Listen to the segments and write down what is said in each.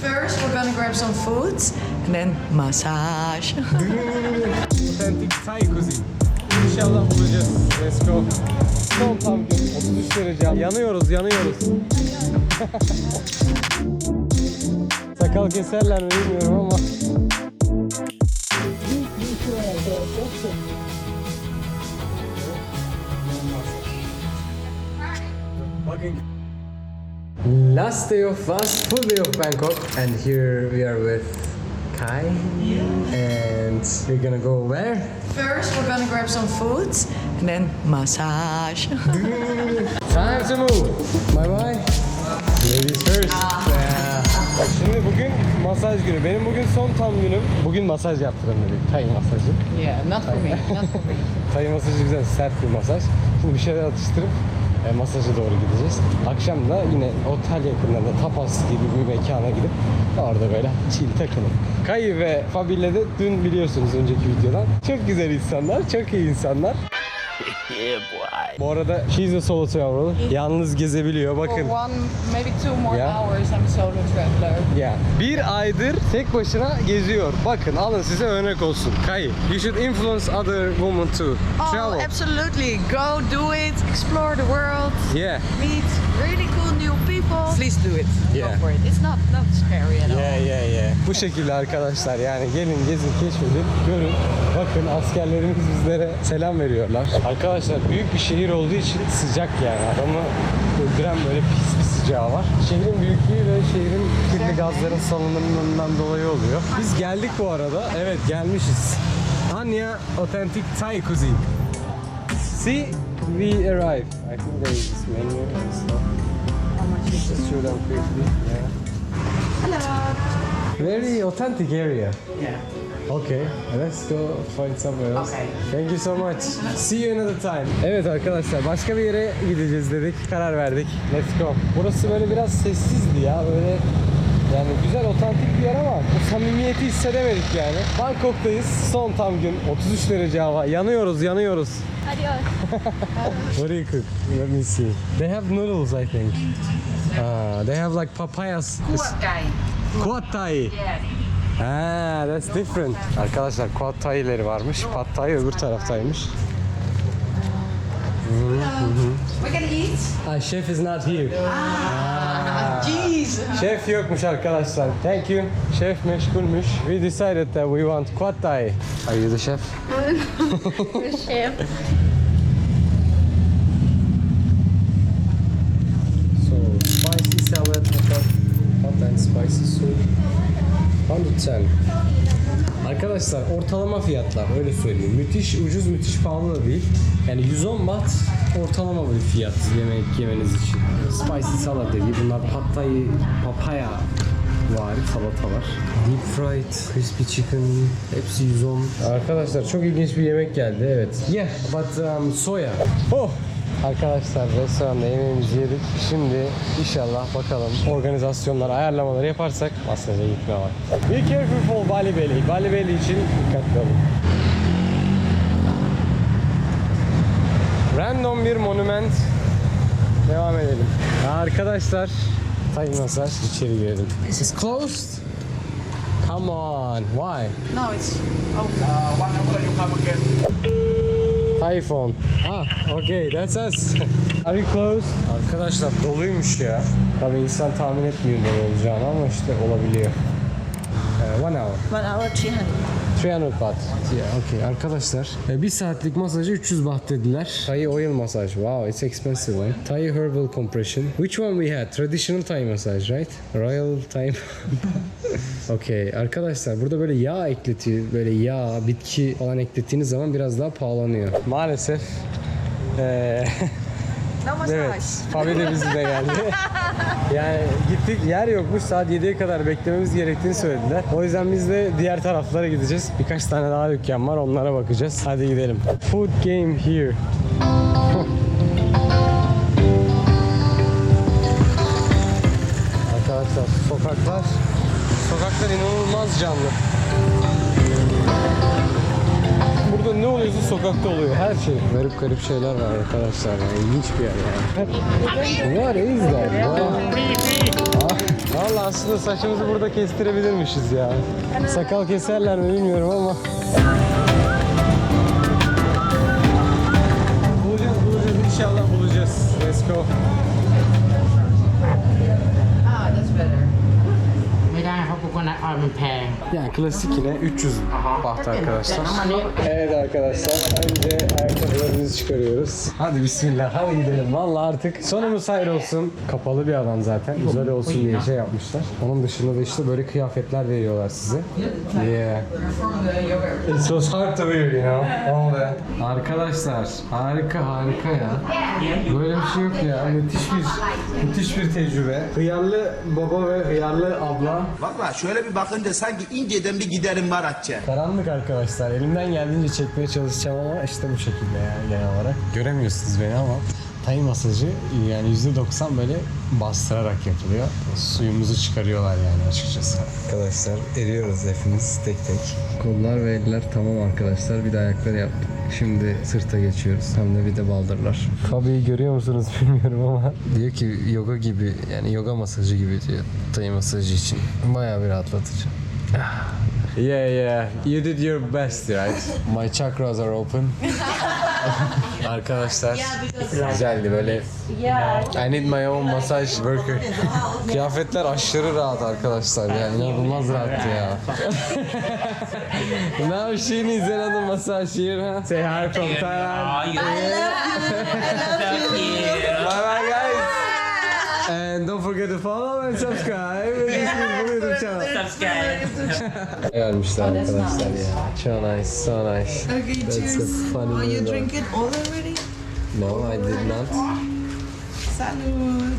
First, we're gonna grab some food and then massage. Authentic Thai cuisine. İnşallah bulacağız. Let's go. Son gün 33 derece. Yanıyoruz, yanıyoruz. Sakal keserler mi bilmiyorum ama. Bakın. Last day of last full day of Bangkok and here we are with Kai and we're gonna go where? First, we're gonna grab some food and then massage. Time to move. Bye bye. Ladies first. Yeah. Şimdi bugün masaj günü. Benim bugün son tam günüm. Bugün masaj yaptırdım dedik. Tay masajı. yeah, not for me, not for me. Tay masajı güzel, sert bir masaj. Şimdi bir şeyler atıştırıp e, masaja doğru gideceğiz. Akşam da yine otel yakınlarında tapas gibi bir mekana gidip orada böyle chill takılıp. Kayı ve Fabil'le de dün biliyorsunuz önceki videodan. Çok güzel insanlar, çok iyi insanlar. Bu arada she's a solo traveler. Yalnız gezebiliyor For bakın. one, maybe two more Yeah. hours, I'm solo traveler. Ya bir aydır tek başına geziyor. Bakın alın size örnek olsun. Kay, you should influence other women to Oh, travel. absolutely. Go do it, explore the world, Yeah. meet really cool new people. Please do it. Yeah. Go for it. It's not not scary at all. Yeah, yeah, yeah. Bu şekilde arkadaşlar yani gelin gezin keşfedin görün. Bakın askerlerimiz bizlere selam veriyorlar. Arkadaşlar büyük bir şehir olduğu için sıcak yani adamı öldüren böyle pis bir sıcağı var. Şehrin büyüklüğü ve şehrin kirli gazların salınımından dolayı oluyor. Biz geldik bu arada. Evet gelmişiz. Anya Authentic Thai Cuisine. See, we arrived. I think there is this menu and stuff. Just show them quickly. Yeah. Very authentic area. Yeah. Okay, let's go find somewhere else. Okay. Thank you so much. See you another time. Evet arkadaşlar başka bir yere gideceğiz dedik. Karar verdik. Let's go. Burası böyle biraz sessizdi ya. Böyle yani güzel otantik bir yer ama o samimiyeti hissedemedik yani. Bangkok'tayız. Son tam gün. 33 derece hava. Yanıyoruz, yanıyoruz. What do you cook? Let me see. They have noodles, I think. Ah, they have like papayas. guy. Quad Thai. Yeah. Ha, that's different. Arkadaşlar Quad Thai'leri varmış. Pad Thai öbür taraftaymış. We're gonna eat. Ah, chef is not here. Jeez. Şef yokmuş arkadaşlar. Thank you. Şef meşgulmüş. We decided that we want Quad Thai. Are you the chef? Chef. So, spicy salad, hot and spicy soup. 110. Arkadaşlar ortalama fiyatlar öyle söyleyeyim. Müthiş ucuz müthiş pahalı da değil. Yani 110 baht ortalama bir fiyat yemek yemeniz için. Spicy salad dediği bunlar thai, papaya var, salatalar. Deep fried, crispy chicken, hepsi 110. Arkadaşlar çok ilginç bir yemek geldi evet. Yeah, but um, soya. Oh! Arkadaşlar restoranda yemeğimizi yedik. Şimdi inşallah bakalım organizasyonlar, ayarlamaları yaparsak masaja gitme var. Be careful for Bali Belly. Bali Belly için dikkatli olun. Random bir monument. Devam edelim. Arkadaşlar, Thai masaj içeri girelim. This is closed. Come on, why? No, it's Thai phone. Ah, okay, that's us. Are you close? Arkadaşlar doluymuş ya. Tabii insan tahmin etmiyor dolu olacağını ama işte olabiliyor. Ee, one hour. one hour 300. 300 baht. Yeah, okay. Arkadaşlar e, bir saatlik masajı 300 baht dediler. Thai oil massage. Wow, it's expensive one. Thai herbal compression. Which one we had? Traditional Thai massage, right? Royal Thai. okay. Arkadaşlar burada böyle yağ ekletiyor. Böyle yağ, bitki falan eklettiğiniz zaman biraz daha pahalanıyor. Maalesef. Eee Massage. Evet, Fabi de geldi. yani gittik, yer yokmuş. Saat 7'ye kadar beklememiz gerektiğini söylediler. O yüzden biz de diğer taraflara gideceğiz. Birkaç tane daha dükkan var, onlara bakacağız. Hadi gidelim. Food game here. Arkadaşlar sokaklar, sokaklar inanılmaz canlı. Burada ne oluyorsa sokakta oluyor. Her şey. Garip garip şeyler var arkadaşlar. Yani ilginç bir yer yani. Var izler. Valla aslında saçımızı burada kestirebilirmişiz ya. Sakal keserler mi bilmiyorum ama. Bulacağız bulacağız inşallah bulacağız. Let's go. Ah, that's better. ไม่ konak albüm pair. Yani klasik yine 300 baht arkadaşlar. Evet arkadaşlar önce ayakkabılarımızı çıkarıyoruz. Hadi bismillah hadi gidelim. Valla artık sonumuz hayır olsun. Kapalı bir alan zaten. Güzel olsun diye şey yapmışlar. Onun dışında da işte böyle kıyafetler veriyorlar size. Yeah. It's so hard to wear you know. Oh, All that. Arkadaşlar harika harika ya. Böyle bir şey yok ya. Müthiş bir müthiş bir tecrübe. Hıyarlı baba ve hıyarlı abla. Valla şöyle bir bakınca sanki inceden bir giderim var Atçe. Karanlık arkadaşlar. Elimden geldiğince çekmeye çalışacağım ama işte bu şekilde yani genel olarak. Göremiyorsunuz beni ama tay masajı yani %90 böyle bastırarak yapılıyor. Suyumuzu çıkarıyorlar yani açıkçası. Arkadaşlar eriyoruz hepimiz tek tek. Kollar ve eller tamam arkadaşlar. Bir de ayakları yaptık. Şimdi sırta geçiyoruz. Hem de bir de baldırlar. Tabii görüyor musunuz bilmiyorum ama. Diyor ki yoga gibi yani yoga masajı gibi diyor. Tay masajı için. Bayağı bir rahatlatıcı. Yeah, yeah. You did your best, right? My chakras are open. Arkadaşlar güzeldi böyle. I need my own massage worker. Kıyafetler aşırı rahat arkadaşlar ya. inanılmaz rahattı ya. Now she needs another massage here. Huh? Say hi from Thailand. Bye Görmüşler arkadaşlar ya. So nice, so nice. Okay, That's cheers. funny oh, you drink it all already? No, I did not. Salud.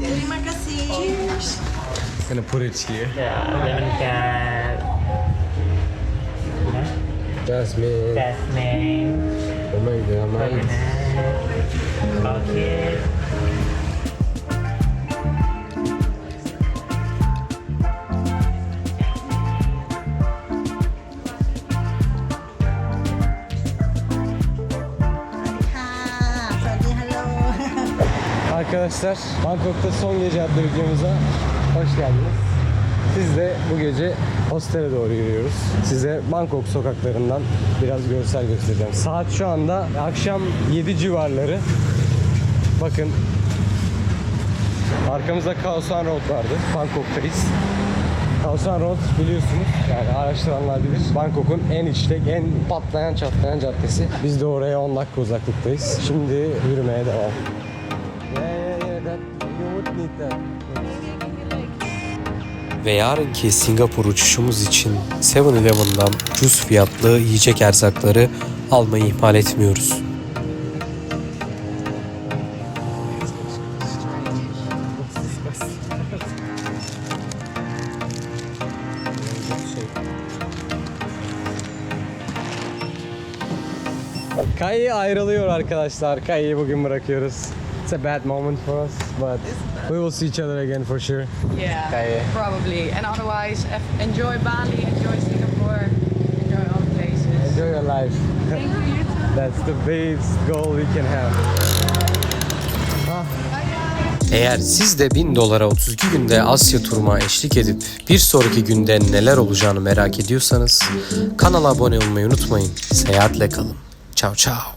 Terima kasih. Cheers. I'm gonna put it here. Yeah, Okay. That's me. That's me. Oh my god, mine. Okay. Arkadaşlar, Bangkok'ta son gece adlı videomuza hoş geldiniz. Biz de bu gece hostele doğru yürüyoruz. Size Bangkok sokaklarından biraz görsel göstereceğim. Saat şu anda akşam 7 civarları. Bakın Arkamızda Khao San Road vardı. Bangkok'tayız. Khao San Road biliyorsunuz. Yani araştıranlar bilir. Bangkok'un en işlek, en patlayan çatlayan caddesi. Biz de oraya 10 dakika uzaklıktayız. Şimdi yürümeye devam. Ve yarınki Singapur uçuşumuz için 7-Eleven'dan ucuz fiyatlı yiyecek erzakları almayı ihmal etmiyoruz. Kayı ayrılıyor arkadaşlar. Kayı bugün bırakıyoruz. It's a bad moment for us, but we will see each other again for sure. Yeah, Kaye. probably. And otherwise, enjoy Bali, enjoy Singapore, enjoy all places. Enjoy your life. Thank you, you too. That's the biggest goal we can have. Eğer siz de 1000 dolara 32 günde Asya turuma eşlik edip bir sonraki günde neler olacağını merak ediyorsanız kanala abone olmayı unutmayın. Seyahatle kalın. Ciao ciao.